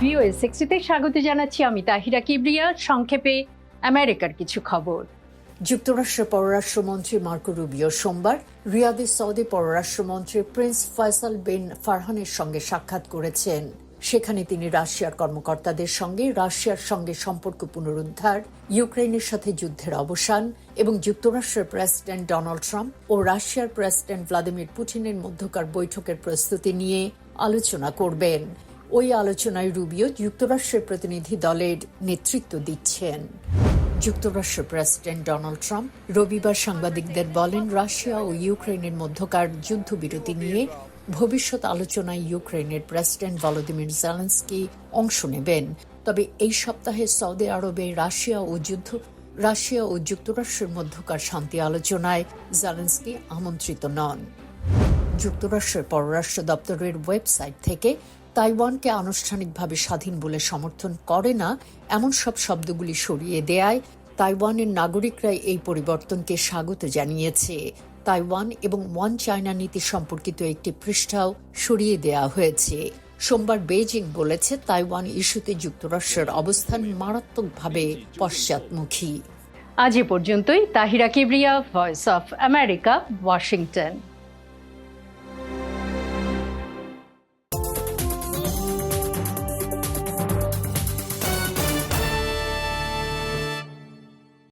VOA সিক্সটিতে স্বাগত জানাচ্ছি আমি তাহিরা কিবরিয়া। সংক্ষেপে আমেরিকার কিছু খবর। যুক্তরাষ্ট্রের পররাষ্ট্রমন্ত্রী মার্কো রুবিও সোমবার রিয়াদে সৌদি পররাষ্ট্রমন্ত্রী প্রিন্স ফয়সাল বিন ফারহানের সঙ্গে সাক্ষাৎ করেছেন। সেখানে তিনি রাশিয়ার কর্মকর্তাদের সঙ্গে রাশিয়ার সঙ্গে সম্পর্ক পুনরুদ্ধার ইউক্রেনের সাথে যুদ্ধের অবসান এবং যুক্তরাষ্ট্রের প্রেসিডেন্ট ডোনাল্ড ট্রাম্প ও রাশিয়ার প্রেসিডেন্ট ভ্লাদিমির পুতিনের মধ্যকার বৈঠকের প্রস্তুতি নিয়ে আলোচনা করবেন। ওই আলোচনায় রুবিও যুক্তরাষ্ট্রের প্রতিনিধি দলের নেতৃত্ব দিচ্ছেন। যুক্তরাষ্ট্র প্রেসিডেন্ট ডোনাল্ড ট্রাম্প রবিবার সাংবাদিকদের বলেন, রাশিয়া ও ইউক্রেনের মধ্যকার যুদ্ধবিরতি নিয়ে ভবিষ্যৎ আলোচনায় ইউক্রেনের প্রেসিডেন্ট ভলোদিমির জেলেন্সকি অংশ নেবেন। তবে এই সপ্তাহে সৌদি আরবে রাশিয়া ও যুদ্ধ, রাশিয়া ও যুক্তরাষ্ট্রের মধ্যকার শান্তি আলোচনায় জেলেন্সকি আমন্ত্রিত নন। যুক্তরাষ্ট্রের পররাষ্ট্র দপ্তরের ওয়েবসাইট থেকে তাইওয়ানকে আনুষ্ঠানিকভাবে স্বাধীন বলে সমর্থন করে না, এমন সব শব্দগুলি সরিয়ে দেয়ায় তাইওয়ানের নাগরিকরাই এই পরিবর্তনকে স্বাগত জানিয়েছে। তাইওয়ান এবং ওয়ান চায়না নীতি সম্পর্কিত একটি পৃষ্ঠাও সরিয়ে দেয়া হয়েছে। সোমবার বেজিং বলেছে, তাইওয়ান ইস্যুতে যুক্তরাষ্ট্রের অবস্থান মারাত্মকভাবে পশ্চাৎমুখী। আজ এ পর্যন্তই। Tahira Kibria voice of America Washington